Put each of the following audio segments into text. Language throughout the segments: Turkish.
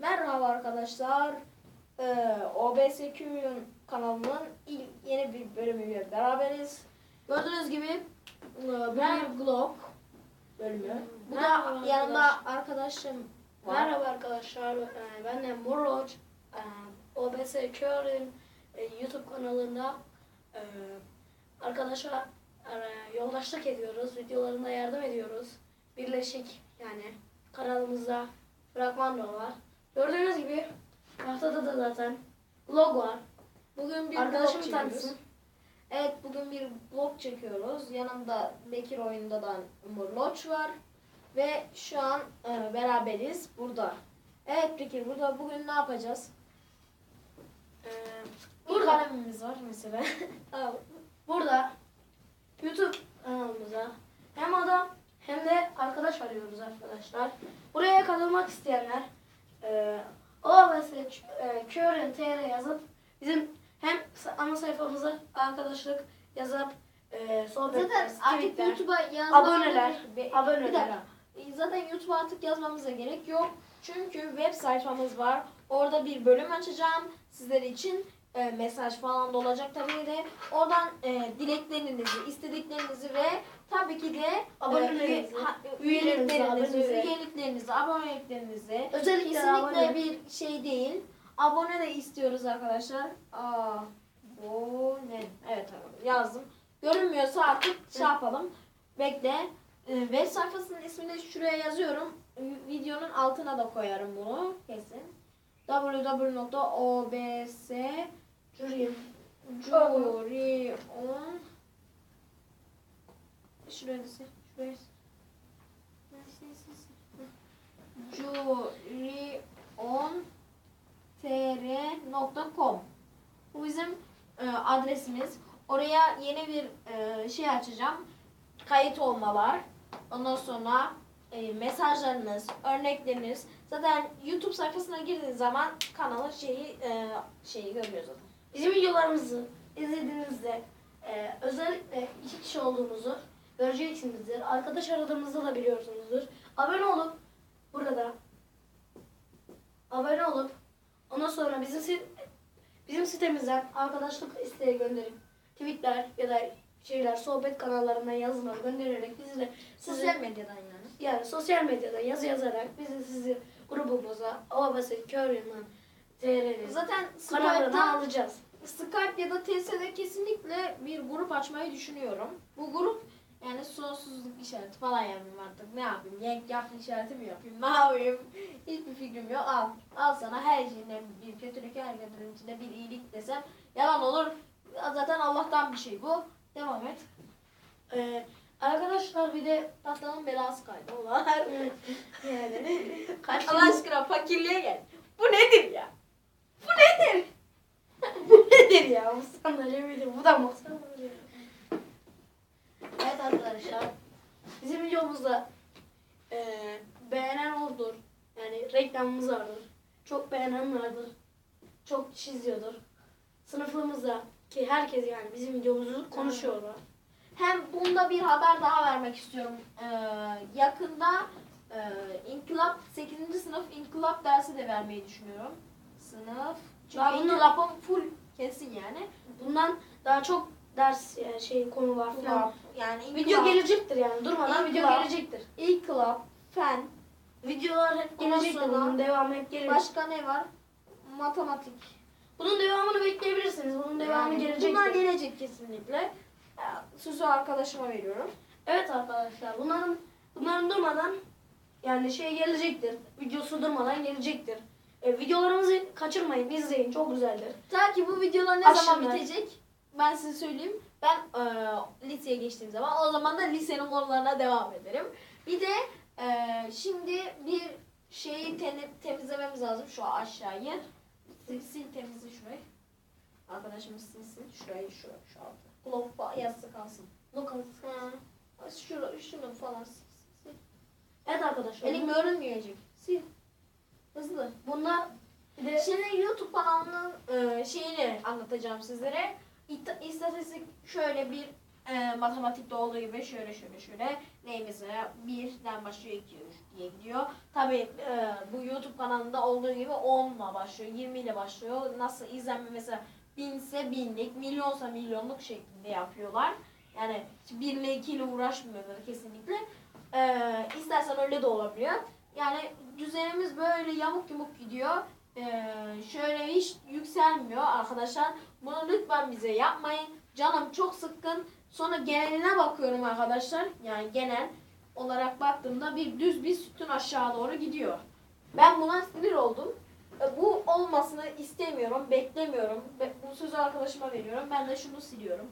Merhaba arkadaşlar. Ee, OBSQ'nun kanalının ilk yeni bir bölümüyle beraberiz. Gördüğünüz gibi e, bir vlog bölümü. Bu da yanımda arkadaşlar. arkadaşım var. Merhaba arkadaşlar, Ee, ben de Muroc. Ee, OBS Kör'ün e, YouTube kanalında e, arkadaşa e, yoldaşlık ediyoruz, videolarında yardım ediyoruz. Birleşik yani kanalımızda fragman da var. Gördüğünüz gibi haftada da zaten vlog var. Bugün bir Arkadaşım vlog tanısın. Evet bugün bir vlog çekiyoruz. Yanımda Bekir oyundadan Murloç var. Ve şu an e, beraberiz burada. Evet Bekir burada bugün ne yapacağız? Ee, Bir burada, kalemimiz var mesela. Burada YouTube kanalımıza hem adam hem de arkadaş arıyoruz arkadaşlar. Buraya katılmak isteyenler e, OBS e, Körün TR yazıp bizim hem ana sayfamıza arkadaşlık yazıp e, sohbetler, Zaten artık tweetler, YouTube'a yazmamıza aboneler, Be- aboneler. Bir dakika. E, Zaten YouTube'a artık yazmamıza gerek yok. Çünkü web sayfamız var. Orada bir bölüm açacağım sizler için. E, mesaj falan da olacak tabii de. Oradan e, dileklerinizi, istediklerinizi ve tabii ki de Abonelerinizi, e, ha- üyelerinizi, üyeliklerinizi, üyeliklerinizi, aboneliklerinizi özellikle Kesinlikle abone. bir şey değil. Abone de istiyoruz arkadaşlar. Aa, bu ne? Evet yazdım. Görünmüyorsa artık şey yapalım. Bekle. Ee, web sayfasının ismini şuraya yazıyorum. Videonun altına da koyarım bunu kesin. www.obs Sil. Sil, sil, sil. Jurion.tr.com Bu bizim e, adresimiz. Oraya yeni bir e, şey açacağım. Kayıt olmalar. Ondan sonra e, mesajlarınız, örnekleriniz. Zaten YouTube sayfasına girdiğiniz zaman kanalın şeyi e, şeyi görüyor zaten. Bizim videolarımızı izlediğinizde e, özellikle iki kişi olduğumuzu göreceksinizdir. Arkadaş aradığımızda da biliyorsunuzdur. Abone olup burada abone olup ondan sonra bizim bizim sitemizden arkadaşlık isteği gönderip tweetler ya da şeyler sohbet kanallarından yazılar göndererek bizi de Sosyal medyadan yani. yani sosyal medyada yazı yazarak bizi sizi grubumuza OBS Köryan'ın TR'nin Zaten Skype'da, alacağız. Skype ya da TS'de kesinlikle bir grup açmayı düşünüyorum. Bu grup yani sonsuzluk işareti falan yapayım artık. Ne yapayım? Yank yakın işareti mi yapayım? Ne yapayım? Hiçbir fikrim yok. Al. Al sana her şeyinden bir kötülük, her kötülüğün içinde bir iyilik desem yalan olur. Zaten Allah'tan bir şey bu. Devam et. Ee, arkadaşlar bir de Tahtanın belası kaydı. Ulan. yani. kaç Allah aşkına fakirliğe gel. Bu nedir ya? Bu nedir ya? Bu sandalye? Bu da mı sandalye? Evet arkadaşlar. Bizim videomuzda eee beğenen oldur. Yani reklamımız vardır. Çok beğenen vardır. Çok kişi izliyordur. Sınıfımızda ki herkes yani bizim videomuzu konuşuyorlar. Hem bunda bir haber daha vermek istiyorum. Ee, yakında e, İnkılap 8. sınıf İnkılap dersi de vermeyi düşünüyorum. Sınıf. Daha bunu- İnkılap'ın full kesin yani. Bundan daha çok ders yani şey konu var falan. Yani Video gelecektir yani. Durmadan video İnkılap. gelecektir. İnkılap, fen, Videolar hep gelecektir. Bunun devamı hep gelecek. başka ne var? Matematik. Bunun devamını bekleyebilirsiniz. Bunun devamı Yani gelecektir. Bunlar gelecek kesinlikle. Ee, Sözü arkadaşıma veriyorum. Evet arkadaşlar. Bunların bunların durmadan yani şey gelecektir. Videosu durmadan gelecektir. E, videolarımızı kaçırmayın, izleyin. Çok güzeldir. Ta ki bu videolar ne zaman Aşırı. bitecek? Ben size söyleyeyim. Ben e, liseye geçtiğim zaman o zaman da lisenin konularına devam ederim. Bir de e, şimdi bir şeyi teni- temizlememiz lazım şu aşağıyı. Sil, temizle şurayı. Arkadaşımız silsin şurayı şu şu altı. Globe yazısı kalsın. Lokal. Ha. Şunu, şunu falan sil, sil, sil. Evet arkadaşlar. Elim görünmeyecek. Sil. Hızlı. Bunlar de Şimdi YouTube kanalının e, şeyini anlatacağım sizlere. İt- İstatistik şöyle bir e, matematikte olduğu gibi şöyle şöyle şöyle. Ne mesela 1'den başlıyor 2, 3, diye gidiyor. Tabii e, bu YouTube kanalında olduğu gibi 10 ile başlıyor, 20 ile başlıyor. Nasıl izlenme mesela binse binlik, milyonsa milyonluk şeklinde yapıyorlar. Yani bir ile iki ile uğraşmıyorlar kesinlikle. E, istersen öyle de olabiliyor. Yani düzenimiz böyle yamuk yumuk gidiyor. E, şöyle hiç yükselmiyor arkadaşlar. Bunu lütfen bize yapmayın. Canım çok sıkkın. Sonra geneline bakıyorum arkadaşlar. Yani genel olarak baktığımda bir düz bir sütun aşağı doğru gidiyor. Ben buna sinir oldum. E, Bu olmasını istemiyorum, beklemiyorum. Bu sözü arkadaşıma veriyorum. Ben de şunu siliyorum.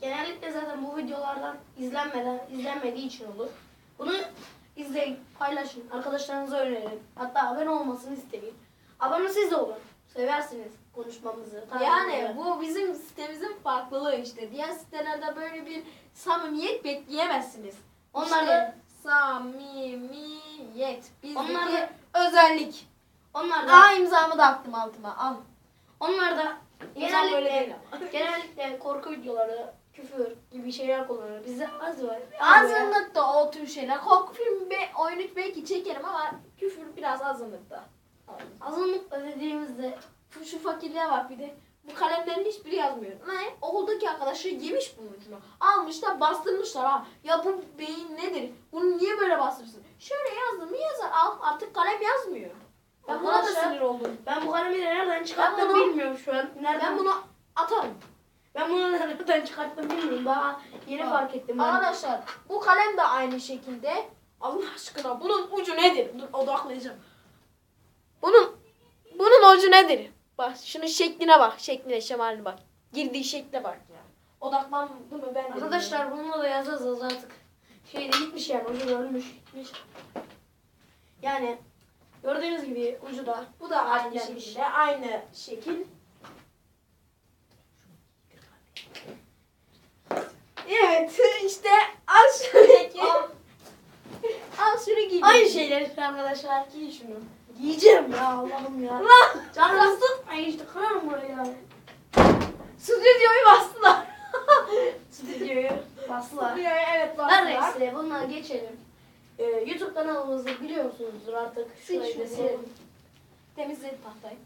Genellikle zaten bu videolardan izlenmeden izlenmediği için olur. Bunu izleyin, paylaşın, arkadaşlarınıza önerin. Hatta abone olmasını isteyin. Abone siz de olun. Seversiniz konuşmamızı. Yani bu bizim sitemizin farklılığı işte. Diğer sitelerde böyle bir samimiyet bekleyemezsiniz. Onlar İşte da samimiyet. Bizdeki Onlar da- özellik. onlar da Aa imzamı da attım altıma. Al. onlar da genellikle genellikle korku videoları, küfür gibi şeyler kullanıyor. Bizde az var. az var. Azınlıkta o tür şeyler. Korku filmi be, oyunu belki çekerim ama küfür biraz azınlıkta. Azınlık dediğimizde Şu, fakirliğe bak bir de. Bu kalemlerin hiçbiri yazmıyor. Ne? Okuldaki arkadaşı yemiş bunun ucunu. Almışlar bastırmışlar ha. Ya bu beyin nedir? Bunu niye böyle bastırırsın? Şöyle yazdım mı yazar. Al artık kalem yazmıyor. Ben buna da sinir oldum. ben bu kalemi de nereden çıkarttım bunu- bilmiyorum şu an. Nereden Ben bunu atarım. Ben bunu nereden çıkarttım bilmiyorum. Daha yeni fark ettim ben. Arkadaşlar bu kalem de aynı şekilde. Allah aşkına bunun ucu nedir? Dur odaklayacağım. Bunun bunun ucu nedir? Bak şunun şekline bak. Şekline şemaline bak. Girdiği şekle bak ya. Odaklandı mı ben Arkadaşlar bununla da yazacağız artık. Şey de gitmiş yani ucu ölmüş gitmiş. Yani gördüğünüz gibi ucu da Bu da aynı gelmiş. şekilde. Aynı şekil. Evet işte al şunu giy. Al. Al şunu giy. Aynı şeyler arkadaşlar. Giy şunu. Giyeceğim ya Allah'ım ya. Lan! Canınızı tutmayın işte kırarım burayı. Stüdyoyu bastılar. Stüdyoyu bastılar. Stüdyoyu evet bastılar. neyse bundan geçelim. Ee, YouTube kanalımızı biliyor musunuzdur artık. Şurayı da silelim. Temizledim tahtayı.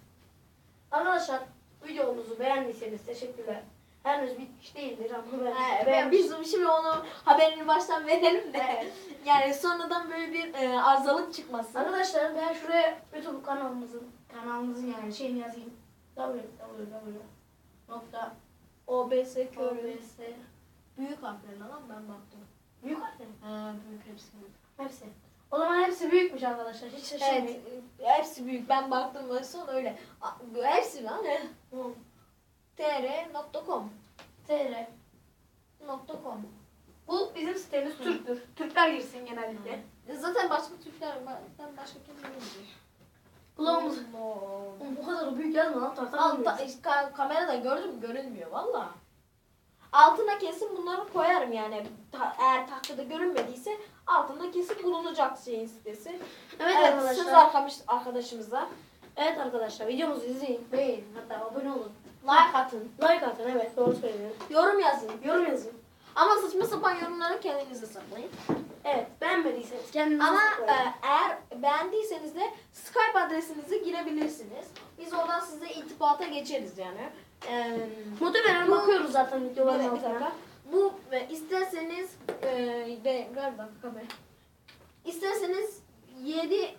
Arkadaşlar videomuzu beğendiyseniz teşekkürler. Henüz bitmiş değildir ama ben Ee, ben biz şimdi onu haberini baştan verelim de. Evet. Yani sonradan böyle bir e, arızalık çıkmasın. Arkadaşlar ben şuraya YouTube kanalımızın kanalımızın yani şeyini yazayım. OBS körü. OBS Büyük harflerle lan ben baktım. büyük harfler. Ha, büyük hepsi büyük. Hepsi. O zaman hepsi büyükmüş arkadaşlar. Hiç Evet, şaşırmayın. e, hepsi büyük. Ben baktım en son öyle. A, Hepsi lan. he. Tamam. tr.com TR. .com Bu bizim sitemiz Türktür. Türkler girsin genellikle. E, Zaten başka Türkler var. Ben başka kim bilmiyorum. Kulağımız. Oğlum bu kadar büyük yazma lan tahta Altta, ka- kamerada gördün mü? Görünmüyor valla. Altına kesin bunları koyarım yani. Ta- eğer tahtada görünmediyse altında kesin bulunacak şeyin sitesi. Evet, Evet, söz arkadaşlar. arkadaş, arkadaşımıza Evet arkadaşlar videomuzu izleyin, beğenin, hatta abone olun. Like atın, Like atın evet doğru söylüyorum. yorum yazın. Yorum yazın. Ama saçma sapan yorumları kendinize saklayın. Evet beğenmediyseniz kendinize Ama saklayın. e, eğer beğendiyseniz de Skype adresinize girebilirsiniz. Biz oradan size irtibata geçeriz yani. E, Muhtemelen bu- bakıyoruz zaten videoların bir altına. dakika. Bu e, isterseniz e, de, dakika kamera. İsterseniz 7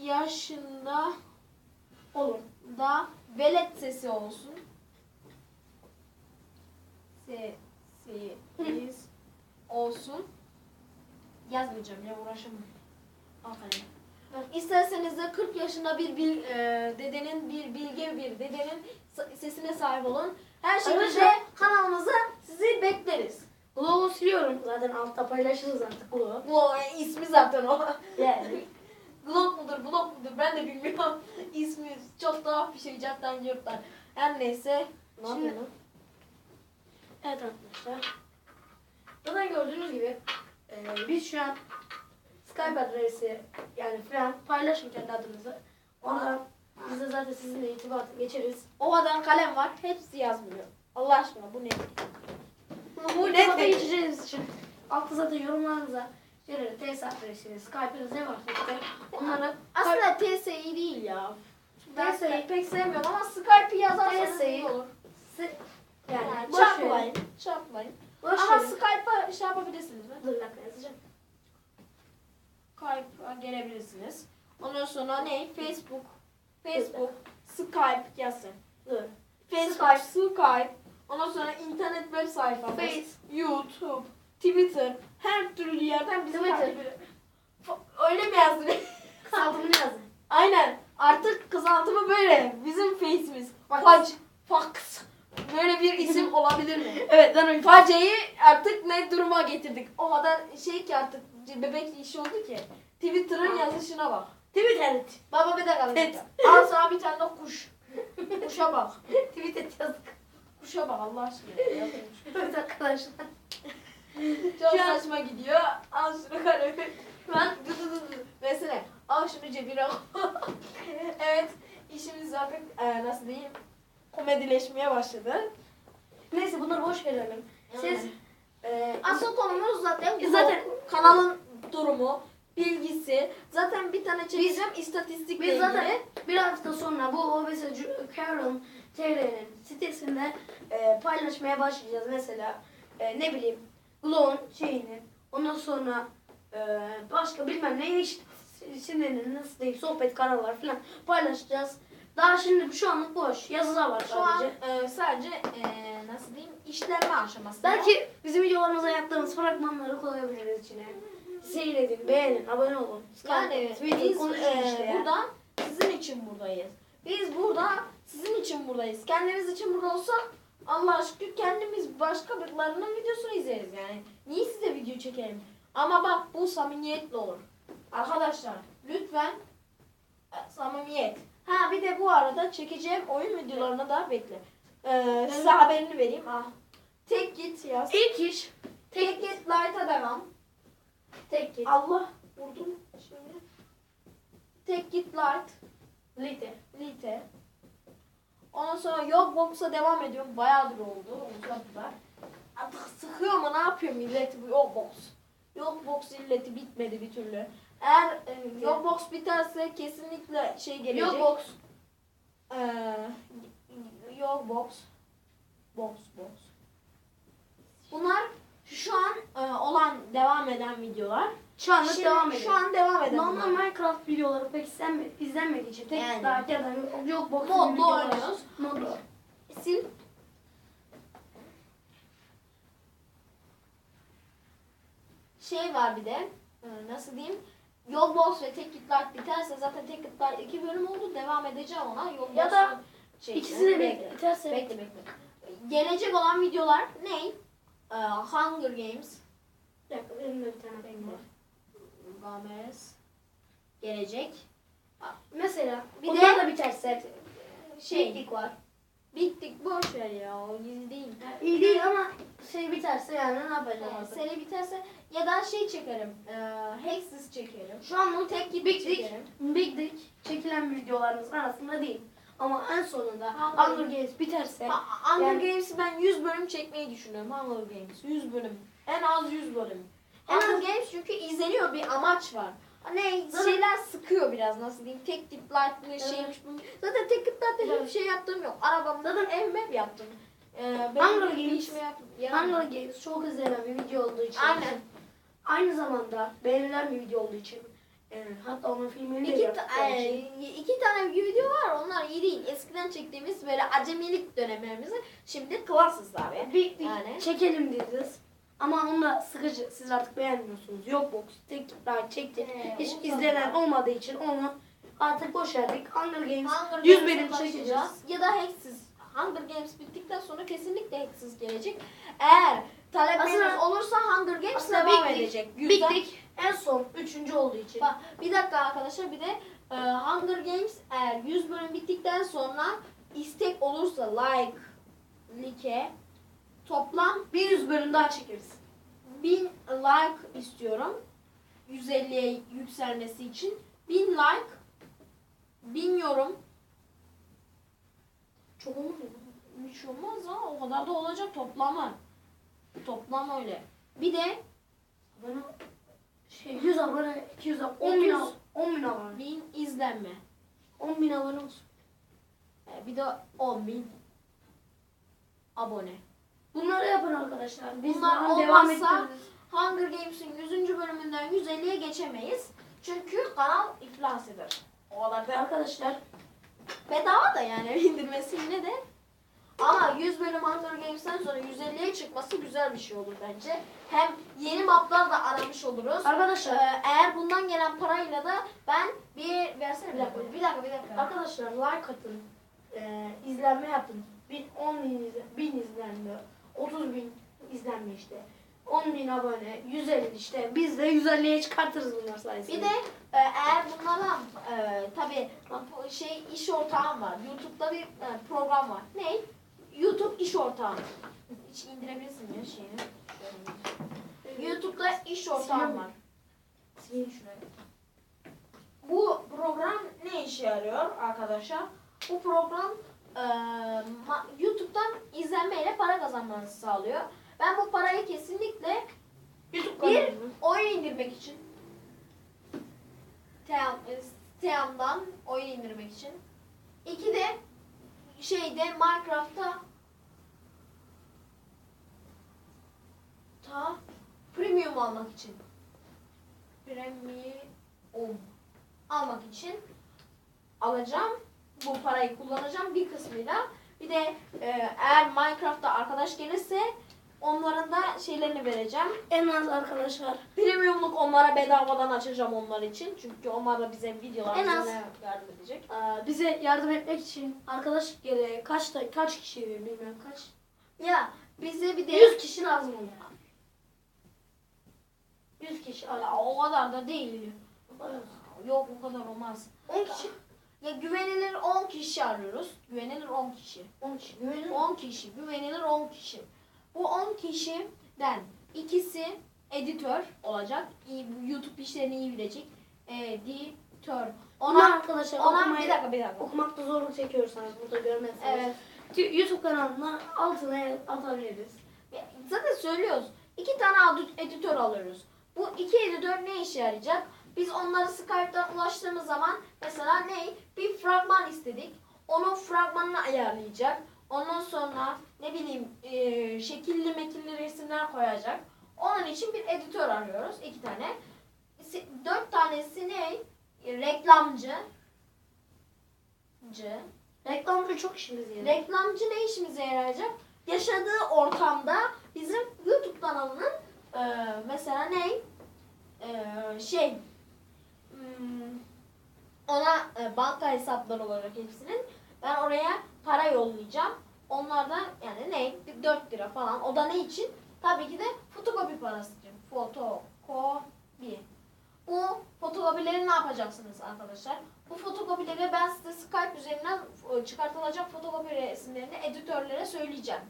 yaşında Olur. da velet sesi olsun. Sesiniz olsun. Yazmayacağım ya uğraşamam. Aferin. İsterseniz de 40 yaşında bir bil, e, dedenin bir bilge bir dedenin sesine sahip olun. Her şekilde kanalımıza sizi bekleriz. Vlogu siliyorum. Zaten altta paylaşırız artık vlogu. Bu e, ismi zaten o. Yani. Glok mudur, blok mudur ben de bilmiyorum. İsmi çok tuhaf bir şey captan yurttan. Her neyse. Ne Şimdi- yapıyorsun? Evet arkadaşlar. Zaten gördüğünüz gibi e, biz şu an Skype adresi yani falan paylaşın kendi adınızı. Oradan biz de zaten sizinle irtibata geçeriz. O kadar kalem var. Hepsi yazmıyor. Allah aşkına bu ne? Bu ne? geçeceğiniz için altta zaten yorumlarınıza şeyleri, TS adresini, Skype'ınız ne varsa işte onları Aslında TSI değil ya. TSI'yi pek sevmiyorum ama Skype'i yazarsanız iyi olur. Yani, yani boş verin. çarpmayın. Çarpmayın. Boş verin. Skype'a şey yapabilirsiniz mi? Dur dakika yazacağım. Skype'a gelebilirsiniz. Ondan sonra ne? Facebook. Facebook. Skype yazın. Dur. Facebook, Skype. Ondan sonra internet web sayfamız. Face. YouTube. Twitter. Her türlü yerden bizi Twitter. takip edin. Öyle mi yazdın? Kısaltımını yazın. Aynen. Artık kısaltımı böyle. Bizim face'imiz. Fax. Fax. Böyle bir isim olabilir mi? Evet ben öyle. Faceyi artık ne duruma getirdik? O kadar şey ki artık bebek işi oldu ki. Twitter'ın yazışına bak. Twitter. Baba bir dakika. bir dakika. Al sana bir tane de kuş. Kuşa bak. Twitter yazdık. Kuşa bak Allah aşkına. Evet arkadaşlar. Çok Şu an- saçma gidiyor. Al şunu kalemi. Ben dı dı dı dı. Versene. Al şunu cebine koy. evet. işimiz artık e, nasıl diyeyim komedileşmeye başladı. Neyse bunları boş verelim. Siz e, Asıl konumuz zaten bu. Zaten- kanalın durumu, bilgisi. Zaten bir tane çekeceğim istatistikle Biz zaten bir hafta sonra bu OBS Carol TR'nin sitesinde e, paylaşmaya başlayacağız. Mesela e, ne bileyim Glow'un şeyini ondan sonra e, başka bilmem ne iş sinirinin nasıl diyeyim sohbet kanallar falan paylaşacağız. Daha şimdi şu anlık boş. Yazılar var Şu an sadece. e, sadece e, nasıl diyeyim işlenme aşamasında. Belki bizim videolarımıza yaptığımız fragmanları koyabiliriz içine. Seyredin, beğenin, abone olun. Yani Video biz konuşuruz e, işte ya. burada sizin için buradayız. Biz burada sizin için buradayız. Kendimiz için burada olsak Allah şükür kendimiz başka birilerinin videosunu izleriz yani. Niye size video çekelim? Ama bak bu samimiyetle olur. Arkadaşlar lütfen e, samimiyet. Ha bir de bu arada çekeceğim oyun videolarına da bekle. Ee, size haberini vereyim. Ah. Tek git yaz. İlk iş Tek git light'a devam. tek git. Allah vurdum şimdi. Tek git light. Lite. Lite. Ondan sonra yok box'a devam ediyorum. Bayağıdır oldu. Uzadılar. Artık sıkıyor mu ne yapıyor millet bu yok box. Yok box illeti bitmedi bir türlü. Eğer e, yok box biterse kesinlikle şey gelecek. Yok box. Ee, yok box. Box box. Bunlar şu an e, olan devam eden videolar. Şu Şimdi devam ediyor. Şu an devam eden. Normal bunlar. Minecraft videoları pek izlenme, izlenmediği için tek Yani. daha ya da yok box Modlu oynuyoruz. Modlu. Sil. Şey var bir de e, nasıl diyeyim Yol Boss ve Tek Git Light biterse zaten Tek Git Light iki bölüm oldu devam edeceğim ona Yol Ya da şeyini İkisi de bekle. bir biterse Bekle bekle. Gelecek olan videolar ne? Ee, Hunger Games, Bir dakika benim de bir tane benim var. Gomez gelecek. Mesela Bir bir de- da biterse Şey, var. Bittik boş ver ya o gizli değil. İyi değil ama şey biterse yani ne Ee, yapacağız? seri biterse ya da şey çekerim. E, Hexes çekerim. Şu an bu Tek git Big Dick, çekerim. Big Dick çekilen videolarımız arasında değil. Ama en sonunda Hunger Hunger Games biterse Ha, Hunger Yani- Games'i ben 100 bölüm çekmeyi düşünüyorum. Hunger Games 100 bölüm. En az 100 bölüm. En Hunger az- Games çünkü izleniyor bir amaç var. Ne Zaten- şeyler sıkıyor biraz nasıl diyeyim. Tek tip mı şeymiş. Zaten tek tip light'ta hiçbir şey yaptığım yok. Arabamda da ev map yaptım. Ee, Hunger bir Games- Hunger Games çok izlenen bir video olduğu için. Aynen. Aynı zamanda beğenilen bir video olduğu için. e, hatta onun filmini de İki, ta- yaptıkları e, iki tane video var onlar iyi değil. Eskiden çektiğimiz böyle acemilik dönemlerimizi şimdi klasız abi. Bir, bir Yani. çekelim dediniz. Ama onunla sıkıcı. Siz artık beğenmiyorsunuz. Yok box. Tek daha çektik. Ee, Hiç izlenen olmadığı için onu artık boş verdik. Hunger Games Hunger 100 Games'e bölüm çekeceğiz. Ya da Hexes. Hunger Games bittikten sonra kesinlikle Hexes gelecek. Eğer talepleriniz olursa Hunger Games devam Big edecek. Güzel. Dick en son üçüncü olduğu için. Bak, bir dakika arkadaşlar bir de e, Hunger Games eğer 100 bölüm bittikten sonra istek olursa like, like toplam Bir 100 bölüm daha çekeriz. 1000 like istiyorum. 150'ye yükselmesi için. 1000 like, 1000 yorum. Çok olur mu? Hiç şey olmaz ha. O kadar da olacak toplamı. Toplam öyle. Bir de Bana Şey 100 abone, 200 abone, 10 bin 200. abone. 10 bin abone. 1000 izlenme. 10 bin abone olsun. Ee, bir de 10.000 abone. Bunları yapın arkadaşlar. Biz Bunlar daha devam olmazsa ettiririz. Hunger Games'in 100. bölümünden 150'ye geçemeyiz. Çünkü kanal iflas eder. O kadar da Arkadaşlar bedava da yani indirmesi yine de. Ama 100 bölüm Hunger Games'ten sonra 150'ye çıkması güzel bir şey olur bence. Hem yeni maplar da aramış oluruz. Arkadaşlar Ee, eğer bundan gelen parayla da ben bir versene bir dakika bir dakika bir dakika. Arkadaşlar like atın. Ee, izlenme yapın. Bin, 10 bin, bin izlenme. 30 bin izlenme işte. 10 bin abone. 150 işte. Biz de 150'ye çıkartırız bunlar sayesinde. Bir de e, eğer bunlara e, tabii şey iş ortağım var. YouTube'da bir e, program var. Ne? YouTube iş ortağım. Hiç indirebilirsin ya şeyini. Şöyle. YouTube'da iş ortağım var. Sileyim şurayı. Bu program ne işe yarıyor arkadaşlar? Bu program YouTube'dan izlenmeyle para kazanmanızı sağlıyor. Ben bu parayı kesinlikle YouTube bir oyun indirmek için Team, Team'dan oyun indirmek için. İki de şeyde Minecraft'ta ta premium almak için. Premium almak için alacağım. Bu parayı kullanacağım bir kısmıyla. Bir de e, eğer Minecraft'ta arkadaş gelirse onların da şeylerini vereceğim. En az arkadaşlar. Premiumluk onlara bedavadan açacağım onlar için. Çünkü onlar da bize videolar En az- yardım edecek. Aa, bize yardım etmek için arkadaş gereği kaç da kaç kişi bilmiyorum kaç. Ya bize bir de 100 kişi lazım ona. 100 kişi ya, o kadar da değil. Yok o kadar olmaz. 10 kişi. Ya güvenilir 10 kişi arıyoruz. Güvenilir 10 kişi. 10 kişi. Güvenin. 10 kişi. Güvenilir 10 kişi. Bu 10 kişiden ikisi editör olacak. İyi, YouTube işlerini iyi bilecek. Editör. Ona Ona, arkadaşlar ona okumayı- bir dakika bir dakika. okumakta zorluk çekiyorsanız burada görmezseniz. Evet. YouTube kanalına altına atabiliriz. Zaten söylüyoruz. İki tane editör alıyoruz. Bu iki editör ne işe yarayacak? Biz onları Skype'dan ulaştığımız zaman mesela ne? Bir fragman istedik. Onun fragmanını ayarlayacak. Ondan sonra ne bileyim e, şekilli mekilli resimler koyacak. Onun için bir editör arıyoruz. iki tane. Dört tanesi ne? Reklamcı. Cı. Reklamda çok işimiz yani. Reklamcı ne işimize yarayacak? Yaşadığı ortamda bizim YouTube kanalının e, mesela ne? E, şey ona e, banka hesapları olarak hepsinin ben oraya para yollayacağım. Onlar da yani ne? 4 lira falan. O da ne için? Tabii ki de fotokopi parası için. Fotokopi. Bu fotokopileri ne yapacaksınız arkadaşlar? Bu fotokopileri ben size Skype üzerinden e, çıkartılacak fotokopi resimlerini editörlere söyleyeceğim.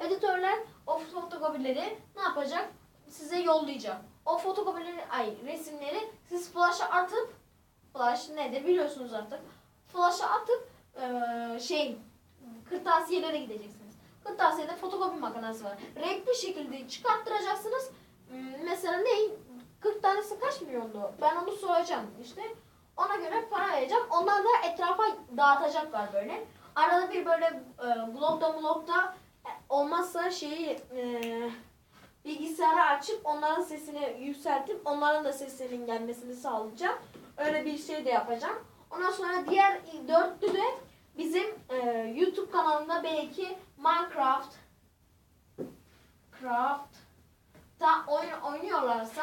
Editörler o fotokopileri ne yapacak? Size yollayacak. O fotokopileri, ay resimleri siz flash'a atıp, flash nedir biliyorsunuz artık. Flash'a atıp e, şey kırtasiyelere gideceksiniz. Kırtasiyede fotokopi makinesi var. Renkli şekilde çıkarttıracaksınız. Hmm, Mesela ne? 40 tanesi kaç milyondu? Ben onu soracağım işte. Ona göre para vereceğim. Onlar da etrafa dağıtacaklar böyle. Arada bir böyle e, blokta blokta e, olmazsa şeyi e, bilgisayarı açıp onların sesini yükseltip onların da seslerinin gelmesini sağlayacağım. Öyle bir şey de yapacağım. Ondan sonra diğer dörtlü de bizim e, YouTube kanalında belki Minecraft Craft da oyun oynuyorlarsa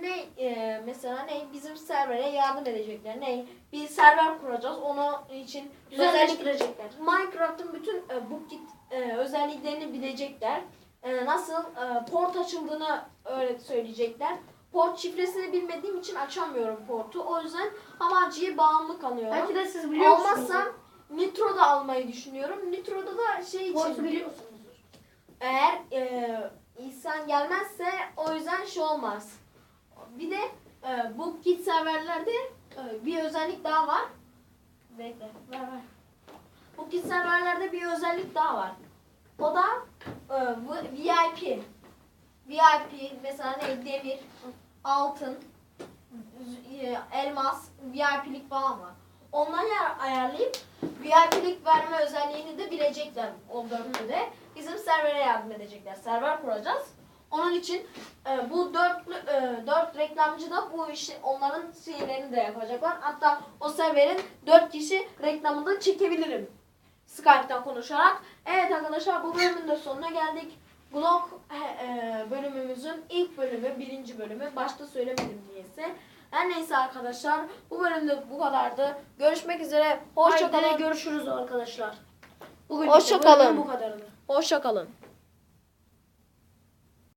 ne e, mesela ne bizim servere yardım edecekler. Ne bir server kuracağız. Onun için özellikle Güzelleştirecekler. Minecraft'ın bütün e, bu kit e, özelliklerini bilecekler. E, nasıl e, port açıldığını öyle söyleyecekler. Port şifresini bilmediğim için açamıyorum portu. O yüzden havacıya bağımlı kalıyorum. Belki de siz biliyor musunuz? Nitro da almayı düşünüyorum. Nitro'da da şey için Portu biliyorsunuzdur. eğer e, insan gelmezse o yüzden şey olmaz. Bir de e, bu kit serverlerde e, bir özellik daha var. Bekle, ver ver. Bu kit serverlerde bir özellik daha var. O da e, VIP. VIP mesela ne? Demir, altın, e, elmas, VIP'lik falan var. Onları ayar- ayarlayıp VIP'lik verme özelliğini de bilecekler o dörtlü de. Bizim servere yardım edecekler. Server kuracağız. Onun için e, bu dörtlü e, dört reklamcı da bu işi onların şeylerini de yapacaklar. Hatta o serverin dört kişi reklamını çekebilirim. Skype'tan konuşarak. Evet arkadaşlar bu bölümün de sonuna geldik. Blog e, e, bölümümüzün ilk bölümü, birinci bölümü. Başta söylemedim diyese. Her neyse arkadaşlar bu bölümde bu kadardı. Görüşmek üzere. Hoşça Haydi kalın. görüşürüz arkadaşlar. Bugün Hoşça kalın. bu kadardı. Hoşça kalın.